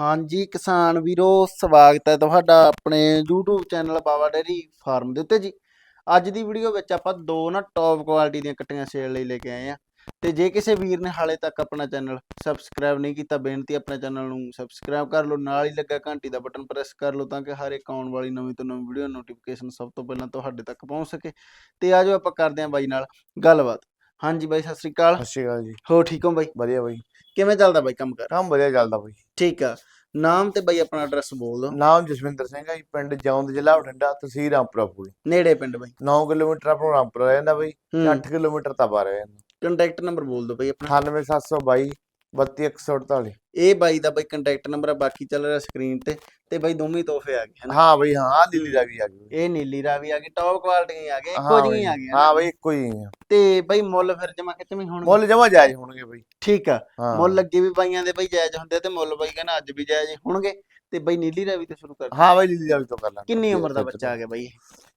ਹਾਂਜੀ ਕਿਸਾਨ ਵੀਰੋ ਸਵਾਗਤ ਹੈ ਤੁਹਾਡਾ ਆਪਣੇ YouTube channel Baba dairy farm ਦੇ ਉੱਤੇ ਜੀ। ਅੱਜ ਦੀ ਵੀਡੀਓ ਵਿੱਚ ਆਪਾਂ ਦੋ ਨਾ ਟੌਪ ਕੁਆਲਿਟੀ ਦੀਆਂ ਕੱਟੀਆਂ ਸੇਲ ਲਈ ਲੈ ਕੇ ਆਏ ਆ। ਤੇ ਜੇ ਕਿਸੇ ਵੀਰ ਨੇ ਹਾਲੇ ਤੱਕ ਆਪਣਾ ਚੈਨਲ ਸਬਸਕ੍ਰਾਈਬ ਨਹੀਂ ਕੀਤਾ ਬੇਨਤੀ ਆਪਣੇ ਚੈਨਲ ਨੂੰ ਸਬਸਕ੍ਰਾਈਬ ਕਰ ਲਓ ਨਾਲ ਹੀ ਲੱਗਾ ਘੰਟੀ ਦਾ ਬਟਨ ਪ੍ਰੈਸ ਕਰ ਲਓ ਤਾਂ ਕਿ ਹਰ ਇੱਕ ਆਉਣ ਵਾਲੀ ਨਵੀਂ ਤੋਂ ਨਵੀਂ ਵੀਡੀਓ ਨੋਟੀਫਿਕੇਸ਼ਨ ਸਭ ਤੋਂ ਪਹਿਲਾਂ ਤੁਹਾਡੇ ਤੱਕ ਪਹੁੰਚ ਸਕੇ। ਤੇ ਆਜੋ ਆਪਾਂ ਕਰਦੇ ਹਾਂ ਬਾਈ ਨਾਲ ਗੱਲਬਾਤ। ਹਾਂਜੀ ਬਾਈ ਸਤਿ ਸ੍ਰੀ ਅਕਾਲ। ਸਤਿ ਸ਼੍ਰੀ ਅਕਾਲ ਜੀ। ਹੋ ਠੀਕ ਹੋ ਬਾਈ? ਵਧੀਆ ਬਾਈ। ਕਿਵੇਂ ਚੱਲਦਾ ਬਾਈ ਕੰਮ ਕਰ? ਕੰਮ ਵਧੀਆ ਚੱਲਦਾ ਬਾਈ। ਠੀਕ ਆ। ਨਾਮ ਤੇ ਬਾਈ ਆਪਣਾ ਐਡਰੈਸ ਬੋਲ ਦਿਓ। ਨਾਮ ਜਸਵਿੰਦਰ ਸਿੰਘ ਹੈ ਜੀ ਪਿੰਡ ਜੌਂਦ ਜ਼ਿਲ੍ਹਾ ਬਠਿੰਡਾ ਤਹਿਸੀਲ ਰਾਮਪੁਰਾ ਪੂਰੀ। ਨੇੜੇ ਪਿੰਡ ਬਾਈ। 9 ਕਿਲੋਮੀਟਰ ਆਪਣਾ ਰਾਮਪੁਰਾ ਰਹਿੰਦਾ ਬਾਈ ਹੂੰ। 8 ਕਿਲੋਮੀਟਰ ਤਪਾ ਰਹਿੰਦਾ। ਕੰਟੈਕਟ ਨੰਬਰ ਬੋਲ ਦਿਓ ਬਾਈ ਆਪਣਾ। 98722 32148 ਇਹ ਬਾਈ ਦਾ ਬਾਈ ਕੰਟੈਕਟ ਨੰਬਰ ਆ ਬਾਕੀ ਚੱਲ ਰਿਹਾ ਸਕਰੀਨ ਤੇ। ਤੇ ਬਾਈ ਦੋਵੇਂ ਤੋਹਫੇ ਆ ਗਏ ਹਨਾ? ਹਾਂ ਬਾਈ ਹਾਂ ਆ ਦਿੱਲੀ ਦਾ ਵੀ ਆ ਗਈ। ਇਹ ਨੀਲੀ ਰਾਵੀ ਆ ਗਈ ਟੌਪ ਕੁਆਲਿਟੀ ਆ ਗਏ ਇੱਕੋ ਜਿਹੀਆਂ ਬਾਈ, ਆ ਗਈਆਂ ਹਾਂ। ਬਾਈ ਇੱਕੋ ਹੀ ਆ। ਤੇ ਬਾਈ ਮੁੱਲ ਫਿਰ ਜਮਾ ਕਿਤਵੇਂ ਹੋਣਗੇ? ਮੁੱਲ ਜਮਾ ਜਾਇਜ਼ ਹੋਣਗੇ ਬਾਈ। ਠੀਕ ਆ। ਹਾਂ। ਮੁੱਲ ਅੱਗੇ ਵੀ ਬਾਈਆਂ ਦੇ ਬਾਈ ਜਾਇਜ਼ ਹੁੰਦੇ ਤੇ ਮੁੱਲ ਬਾਈ ਕਹਿੰਦਾ ਅੱਜ ਵੀ ਜਾਇਜ਼ ਹੋਣਗੇ। ਤੇ ਬਾਈ ਨੀਲੀ ਰਾਵੀ ਤੋਂ ਸ਼ੁਰੂ ਕਰ। ਹਾਂ ਬਾਈ ਦਿੱਲੀ ਦਾ ਵੀ ਤੋਂ ਕਰ ਲਾਂਗੇ। ਕਿੰਨੀ ਉਮਰ ਦਾ ਬੱਚਾ ਆ ਗਿਆ ਬਾਈ ਇਹ?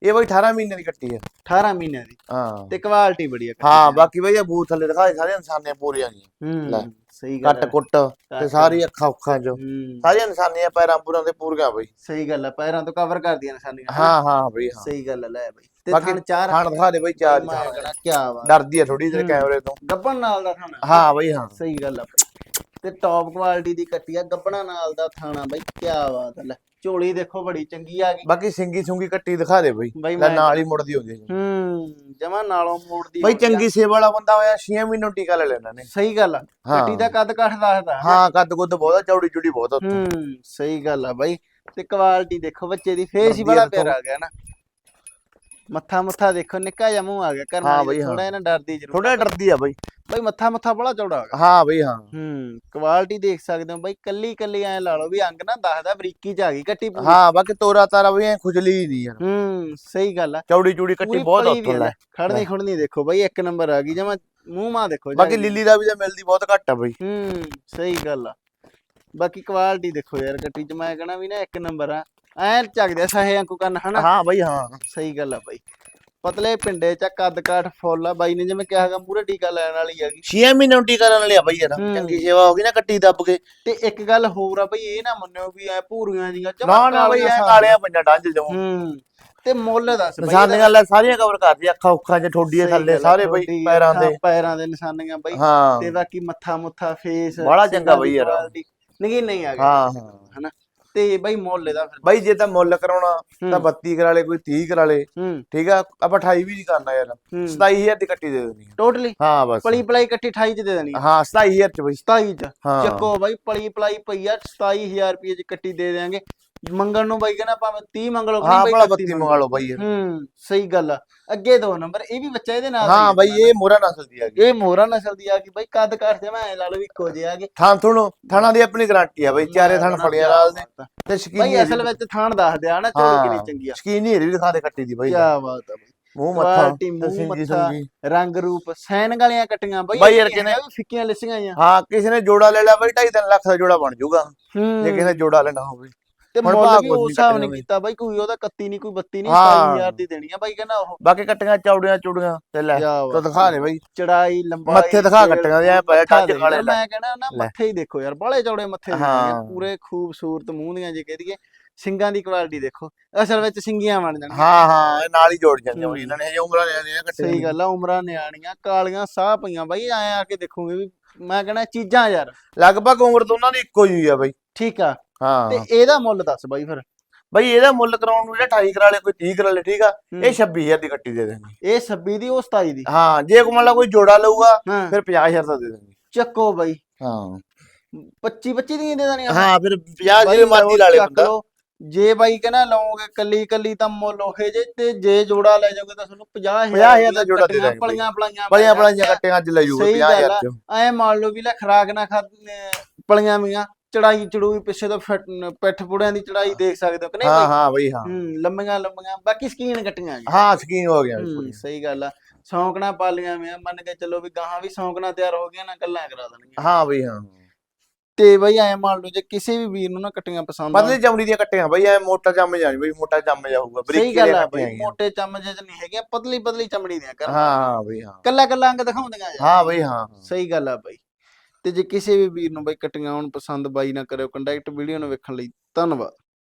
ਇਹ ਬਾਈ 18 ਮਹੀਨੇ ਦੀ ਕੱਟੀ ਹੈ 18 ਮਹੀਨਿਆਂ ਦੀ। ਹਾਂ। ਤੇ ਕੁਆਲਿਟੀ ਬੜੀ ਆ ਕੱਟੀ ਹਾਂ ਦੀ। ਬਾਕੀ ਬਾਈ ਇਹ ਬੂਥ ਥੱਲੇ ਦਿਖਾਏ ਸਾਰੇ ਇਨਸਾਨੀਆਂ ਪੂਰੀਆਂ ਜੀ ਲੈ। ਹੂੰ ਸਹੀ ਗੱਲ ਕੱਟ। ਕੁੱਟ ਤੇ। ਸਾਰੀ ਅੱਖਾਂ ਉੱਖਾਂ ਚੋਂ। ਹੂੰ। ਸਾਰੀਆਂ ਇਨਸਾਨੀਆਂ ਪੈਰਾਂ ਪੂਰਾਂ ਤੇ ਪੂਰੀਆਂ ਬਾਈ। ਸਹੀ ਗੱਲ ਆ ਪੈਰਾਂ ਤੋਂ ਕਵਰ ਕਰਦੀਆਂ ਨਿਸ਼ਾਨੀਆਂ? ਹਾਂ ਹਾਂ ਬਾਈ ਹਾਂ। ਸਹੀ ਗੱਲ ਆ ਲੈ ਬਾਈ। ਤੇ ਥਣ ਚਾਰ ਖਾਣ ਦਿਖਾ ਦੇ ਬਾਈ ਚਾਰ। ਕਹਣਾ ਕਿਆ ਵਾ ਡਰਦੀ ਆ ਥੋੜੀ ਜਿਹੀ ਹੂੰ। ਕੈਮਰੇ ਤੋਂ। ਗੱਬਣ ਨਾਲ ਦਾ ਥਾਣਾ। ਹਾਂ ਬਾਈ ਹਾਂ। ਸਹੀ ਗੱਲ ਆ ਬਾਈ ਤੇ ਟੌਪ ਕੁਆਲਿਟੀ ਦੀ ਕੱਟੀ ਆ ਗੱਬਣਾ ਨਾਲ ਦਾ ਥਾਣਾ ਬਾਈ ਕਿਆ ਬਾਤ ਆ ਲੈ। ਝੋਲੀ ਦੇਖੋ ਬੜੀ ਚੰਗੀ ਆ ਗਈ। ਬਾਕੀ ਸਿੰਗੀ ਸੁੰਗੀ ਕੱਟੀ ਦਿਖਾ ਦੇ ਬਾਈ। ਲੈ ਨਾਲ ਹੀ ਮੁੜਦੀ ਹੁੰਦੀ ਹੈ ਹੂੰ ਜਮਾ ਨਾਲੋਂ ਮੋੜਦੀ ਬਾਈ। ਚੰਗੀ ਸੇਵਾ ਵਾਲਾ ਬੰਦਾ ਹੋਇਆ 6 ਮਹੀਨੇ ਟੀਕਾ ਲੈ ਲੈਣਾ ਨੇ ਸਹੀ ਗੱਲ ਆ। ਕੱਟੀ ਦਾ ਕੱਦ ਕੱਠ ਦੱਸਦਾ? ਹਾਂ ਕੱਦ ਕੁੱਦ ਬਹੁਤ ਚੌੜੀ ਚੁੜੀ ਬਹੁਤ। ਹੂੰ ਸਹੀ ਗੱਲ ਆ ਬਾਈ। ਤੇ ਕੁਆਲਿਟੀ ਦੇਖੋ ਬੱਚੇ ਦੀ ਫੇਸ ਹੀ ਬੜਾ। ਪਿਆਰਾ ਆ ਗਿਆ ਨਾ। ਮੱਥਾ ਮੁੱਥਾ ਦੇਖੋ ਨਿੱਕਾ ਜਿਹਾ ਮੂੰਹ ਆ ਗਿਆ। ਕਰਨਾ ਥੋੜਾ। ਇਹਨਾਂ ਡਰਦੀ ਜ਼ਰੂਰ। ਥੋੜਾ ਡਰਦੀ ਆ ਬਾਈ। ਬਾਈ ਮੱਥਾ ਮੁੱਥਾ ਬੜਾ ਚੌੜਾ ਗਿਆ ਹਾਂ ਬਾਈ ਹਾਂ। ਹੂੰ। ਕੁਆਲਿਟੀ ਦੇਖ ਸਕਦੇ ਹੋ ਬਾਈ ਕੱਲੀ ਕੱਲੀ ਐ ਲਾ ਲਓ ਵੀ ਅੰਗ ਨਾ ਦੱਸਦਾ ਬਰੀਕੀ ਚ ਆ ਗਈ ਕੱਟੀ ਪੂਰੀ। ਹਾਂ ਬਾਕੀ ਤੋਰਾ ਤਾਰਾ ਵੀ ਐ ਖੁਜਲੀ ਹੀ ਨਹੀਂ ਯਾਰ। ਹੂੰ ਸਹੀ ਗੱਲ ਆ। ਚੌੜੀ ਚੂੜੀ ਕੱਟੀ ਬਹੁਤ ਆ ਪਲੀ ਵੀ ਉੱਥੋਂ ਲੈ। ਲੈ। ਖੜਨੀ ਖੁੜਨੀ ਦੇਖੋ ਬਾਈ ਇੱਕ ਨੰਬਰ ਆ ਗਈ ਜਮਾ ਮੂੰਹ ਮਾ ਦੇਖੋ ਬਾਕੀ। ਲਿੱਲੀ ਦਾ ਵੀ ਤਾਂ ਮਿਲਦੀ ਬਹੁਤ ਘੱਟ ਆ ਬਾਈ। ਹੂੰ ਸਹੀ ਗੱਲ ਆ। ਬਾਕੀ ਕੁਆਲਿਟੀ ਦੇਖੋ ਯਾਰ ਕੱਟੀ ਚ ਮੈਂ ਕਹਣਾ ਵੀ ਨਾ ਇੱਕ ਨੰਬਰ ਆ। ਐ ਚੱਕਦੇ ਸਹੇ ਅੰਕੂ ਕੰਨ ਹਨਾ? ਹਾਂ ਬਾਈ ਹਾਂ। ਸਹੀ ਗੱਲ ਆ ਬਾਈ। ਪਤਲੇ ਪਿੰਡੇ ਚ ਕੱਦ ਕਾਠ ਫੁੱਲ ਆ। ਬਾਈ ਨੇ ਜਿਵੇਂ ਕਿਹਾ ਹੈਗਾ ਪੂਰਾ ਟੀਕਾ ਲੈਣ ਵਾਲੀ ਹੈਗੀ। 6 ਮਹੀਨੇ ਨੂੰ ਟੀਕਾ ਲੈਣ ਲਿਆ ਬਾਈ ਯਾਰ। ਚੰਗੀ ਸੇਵਾ ਹੋ ਗਈ ਨਾ ਕੱਟੀ ਦੱਬ ਕੇ। ਤੇ ਇੱਕ ਗੱਲ ਹੋਰ ਆ ਬਈ ਇਹ ਨਾ ਮੰਨਿਓ ਵੀ ਐ ਭੂਰੀਆਂ ਜੀਆਂ ਨਾ ਨਾ ਬਾਈ ਐ ਕਾਲਿਆ ਪੰਜਾ ਡੰਜ ਜਾਉ ਹੂੰ। ਤੇ ਮੁੱਲ ਦੱਸ ਬਈ ਨਿਸ਼ਾਨੀਆਂ ਲੈ ਸਾਰੀਆਂ ਕਵਰ ਕਰਦੀ ਅੱਖਾਂ ਉੱਖਾਂ 'ਚ ਠੋਡੀਏ ਥੱਲੇ ਸਾਰੇ ਬਾਈ ਪੈਰਾਂ ਦੇ ਪੈਰਾਂ ਦੇ ਨਿਸ਼ਾਨੀਆਂ ਬਾਈ। ਤੇ ਬਾਕੀ ਮੱਥਾ ਮੁੱਥਾ ਫੇਸ ਬੜਾ ਚੰਗਾ ਬਈ ਯਾਰ। ਨਹੀਂ ਨਹੀਂ ਆ ਗਿਆ ਹਾਂ ਹਾਂ। ਹਨਾ? ਤੇ ਬਾਈ ਮੁੱਲ ਇਹਦਾ ਫਿਰ। ਬਾਈ ਜੇ ਤਾਂ ਮੁੱਲ ਕਰਾਉਣਾ ਤਾਂ ਹੂੰ, 32 ਕਰਾ ਲੇ ਕੋਈ 30 ਕਰਾ ਲੇ। ਠੀਕ ਆ ਆਪਾਂ 28 ਵੀ ਨਹੀਂ ਕਰਨਾ ਯਾਰ। ਹੂੰ। 27000 ਦੀ ਕੱਟੀ ਦੇ ਦੇਣੀ। ਟੋਟਲੀ ਹਾਂ ਬਸ। ਪਲੀ ਪਲਾਈ ਇਕੱਠੀ 28 ਚ ਦੇ ਦੇਣੀ। ਹਾਂ 27000 ਚ ਬਾਈ। 27 ਚ। ਚੱਕੋ ਬਾਈ ਪਲੀ ਪਲਾਈ ਪਈ ਆ 27000 ਰੁਪਏ ਚ ਕੱਟੀ ਦੇ ਦੇਾਂਗੇ ਮੰਗਣ ਨੂੰ ਬਾਈ ਕਹਿੰਦਾ ਭਾਵੇਂ 30 ਮੰਗ ਲਓ ਹਾਂ ਬਾਈ ਭਲਾ 31 32 ਮੰਗਾ ਲਓ। ਬਾਈ। ਹੂੰ ਸਹੀ ਗੱਲ ਆ। ਅੱਗੇ ਦੋ ਨੰਬਰ ਇਹ ਵੀ ਬੱਚਾ ਇਹਦੇ ਨਾਲ ਹਾਂ ਬਾਈ ਆ। ਇਹ ਮੋਰਾ ਨਸਲ ਦੀ ਆ ਗਈ। ਇਹ ਮੋਹਰਾ ਨਸਲ ਦੀ ਆ ਗਈ। ਬਾਈ ਕੱਦ ਕਾਠ ਦੇ ਮੈਂ ਲਾ ਲਓ ਵੀ ਇੱਕੋ ਜਿਹੇ ਆ ਗਏ। ਥਾਂ ਥੁਣ ਥਾਣਾ ਦੀ ਆਪਣੀ ਗਾਰੰਟੀ ਆ ਬਾਈ ਚਾਰੇ ਥਾਂ ਫੜਿਆ ਨਾਲ ਦੇ ਤੇ ਬਾਈ ਸ਼ਕੀਨੀ ਅਸਲ ਵਿੱਚ ਥਾਣ ਦੱਸਦੇ ਆ ਨਾ ਚੋਰੀ ਕਿੰਨੀ ਚੰਗੀ ਆ। ਸ਼ਕੀਨੀ ਵੀ ਦਿਖਾ ਦੇ ਕੱਟੀ ਦੀ ਬਾਈ। ਕੀ ਬਾਤ ਆ ਬਾਈ। ਮੂੰਹ ਮੱਥਾ ਤੇ ਮੂੰਹ ਸਿੰਗੀ ਮੱਥਾ। ਰੰਗ ਰੂਪ ਸੈਨ ਗਾਲੀਆਂ ਕੱਟੀਆਂ। ਬਾਈ ਬਾਈ ਯਾਰ ਨੀ ਵੀ ਫਿੱਕੀਆਂ ਲਿਸੀਆਂ ਆਈਆਂ। ਹਾਂ ਕਿਸੇ ਨੇ ਜੋੜਾ ਲੈ ਲਿਆ ਬਾਈ 2.5 ਲੱਖ ਦਾ ਜੋੜਾ ਬਣ ਜਾਊਗਾ। ਜੇ ਕਿਸੇ ਨੇ ਜੋੜਾ ਲੈਣਾ ਹੋਵੇ। ਤੇ ਹੁਣ ਮੁੱਲ ਭਾਅ ਵੀ ਕੁਛ ਉਸ ਨੀ ਹਿਸਾਬ ਕੱਟਿਆ ਨਹੀਂ ਬਾਈ। ਕੀਤਾ ਬਾਈ ਕੋਈ ਉਹਦਾ 31 ਨਹੀਂ ਕੋਈ 32 ਨਹੀਂ ਹਾਂ। 27000 ਦੀ ਦੇਣੀ ਆ ਬਾਈ ਕਹਿੰਦਾ ਉਹ ਬਾਕੀ ਕੱਟੀਆਂ ਚੌੜੀਆਂ ਚੂੜੀਆਂ ਤੇ ਲੈ ਜਾ ਤੋ ਦਿਖਾ ਦੇ ਬਾਈ ਚੜਾਈ ਲੰਬਾਈ ਮੱਥੇ ਦਿਖਾ ਕੱਟੀਆਂ ਦੇ ਐ ਟੱਜ ਦੇਖ ਕਾਲੇ ਯਾਰ, ਲੈ ਮੈਂ ਕਹਿੰਦਾ ਨਾ ਲੈ। ਮੱਥੇ ਹੀ ਦੇਖੋ ਯਾਰ ਬਾਲੇ ਚੌੜੇ ਮੱਥੇ ਹਾਂ। ਨੇ, ਪੂਰੇ ਖੂਬਸੂਰਤ ਮੂੰਹ ਦੀਆਂ ਜੇ ਕਹਦੀਏ ਸਿੰਗਾਂ ਦੀ ਕੁਆਲਿਟੀ ਦੇਖੋ ਅਸਲ ਵਿੱਚ ਸਿੰਗੀਆਂ ਬਣ ਜਾਣਗੀਆਂ ਹਾਂ ਹਾਂ ਇਹ ਨਾਲ ਹੀ ਜੋੜ ਜਾਂਦੇ ਹੂੰ। ਬਾਈ ਇਹਨਾਂ ਨੇ ਹਜੇ ਉਮਰਾਂ ਨੇ ਨੇ ਕੱਟੇ ਸਹੀ ਗੱਲ ਆ ਉਮਰਾਂ ਨਿਆਣੀਆਂ ਕਾਲੀਆਂ ਸਾਹ ਪਈਆਂ ਬਾਈ ਐ ਆ ਕੇ ਦੇਖੋਗੇ ਵੀ ਮੈਂ ਕਹਿੰਦਾ ਚੀਜ਼ਾਂ ਯਾਰ ਲਗਭਗ ਉਮਰ ਤਾਂ ਉਹਨਾਂ ਦੀ ਇੱਕੋ ਜਿਹੀ ਆ ਬਾਈ ਠੀਕ ਆ ਤੇ ਹਾਂ। ਇਹਦਾ ਮੁੱਲ ਦੱਸ ਬਾਈ ਫਿਰ। ਬਾਈ ਇਹਦਾ ਮੁੱਲ ਕਰਾਉਣ ਨੂੰ ਜਿਹੜਾ 28 ਕਰਾ ਲੇ ਕੋਈ 30 ਕਰਾ ਲੇ ਠੀਕ ਆ। ਇਹ 26000 ਦੀ ਕੱਟੀ ਦੇ ਦੇਣੀ। ਇਹ 26 ਦੀ ਉਹ 27 ਦੀ। ਹਾਂ ਜੇ ਕੋ ਮੰਨ ਲਾ ਕੋਈ ਜੋੜਾ ਲਊਗਾ ਹਾਂ। ਫਿਰ 50000 ਦਾ ਦੇ ਦੇਣੀ। ਚੱਕੋ ਬਾਈ। ਹਾਂ। 25 25 ਦੀਆਂ ਦੇ ਦੇਣੀਆਂ। ਹਾਂ ਫਿਰ 50 ਬਾਈ ਮਰਜ਼ੀ ਲਾ ਲੇ ਚੱਕ ਬੰਦਾ। ਲਓ। ਜੇ ਬਾਈ ਕਹਿੰਦਾ ਲਓਗੇ ਕੱਲੀ ਕੱਲੀ ਤਾਂ ਮੁੱਲ ਉਹੇ ਜੇ ਤੇ ਜੇ ਜੋੜਾ ਲੈ ਜਾਓਗੇ ਤਾਂ ਤੁਹਾਨੂੰ 50000 50,000 ਦਾ ਜੋੜਾ ਦੇ ਕੱਟੀਆਂ ਦਾਂਗੇ ਬਾਈ। ਪਲੀਆਂ ਪਲੀਆਂ ਬੜੀਆਂ ਬੜੀਆਂ ਕੱਟੀਆਂ ਅੱਜ ਲੈ ਜੂਗਾ ਸਹੀ ਗੱਲ 50000 ਆ। ਚ। ਐ ਮੰਨ ਲਓ ਵੀ ਲੈ ਖਰਾਕ ਨਾ ਖਾ ਪਲੀਆਂ ਮੀਆਂ। ਚੜਾਈ ਚੜੂਈ ਪਿੱਛੇ ਤੋਂ ਫਿੱਟ- ਪਿੱਠ ਪੁੜਿਆਂ ਦੀ ਚੜਾਈ ਦੇਖ ਸਕਦੇ ਹੋ ਕਿ ਨਹੀਂ ਹਾਂ ਹਾਂ ਬਾਈ ਹਾਂ। ਹੂੰ ਲੰਮੀਆਂ ਲੰਮੀਆਂ ਬਾਕੀ ਸਕੀਨ ਕੱਟੀਆਂ ਜੀ। ਹਾਂ ਸਕੀਨ ਹੋ ਗਿਆ ਹੂੰ ਸਹੀ ਗੱਲ ਆ। ਸੌਂਕਣਾ ਪਾਲੀਆਂ ਮੀਆਂ ਮੰਨ ਕੇ ਚੱਲੋ ਵੀ ਗਾਹਾਂ ਵੀ ਸੌਂਕਣਾ ਤਿਆਰ ਹੋ ਗਿਆ ਨਾ ਗੱਲਾਂ ਕਰਾ ਦੇਣਗੀਆਂ। ਹਾਂ ਬਾਈ ਹਾਂ। ਤੇ ਬਈ ਐ ਮੰਨ ਲਓ ਜੇ ਕਿਸੇ ਵੀ ਵੀਰ ਨੂੰ ਨਾ ਕੱਟੀਆਂ ਪਸੰਦ ਆਉਣ ਪਤਲੀ ਚਮੜੀ ਦੀਆਂ ਕੱਟੀਆਂ ਬਾਈ ਐ ਮੋਟਾ ਚੰਮ ਜਾਣੀ ਬਾਈ ਮੋਟਾ ਚੰਮ ਜਾਊਗਾ ਸਹੀ ਬਰੀਕੀ ਗੱਲ ਦੀਆਂ ਆ ਬਈ ਮੋਟੇ ਚਮਚ ਚ ਨਹੀਂ ਹੈਗੀਆਂ ਪਤਲੀ ਪਤਲੀ ਚਮੜੀ ਦੀਆਂ ਕਰ ਹਾਂ ਹਾਂ ਬਾਈ ਹਾਂ। ਕੱਲਾ ਕੱਲਾ ਅੰਗ ਦਿਖਾਉਂਦੀਆਂ ਹਾਂ ਬਾਈ ਹਾਂ। ਸਹੀ ਗੱਲ ਆ ਬਈ। ਤੇ ਜੇ ਕਿਸੇ ਵੀ ਵੀਰ ਨੂੰ ਬਾਈ ਕਟੀਆਂ ਆਉਣ ਪਸੰਦ ਬਾਈ ਨਾ ਕਰਿਓ ਕੰਟੈਕਟ ਵੀਡੀਓ ਨੂੰ ਵੇਖਣ ਲਈ, ਧੰਨਵਾਦ।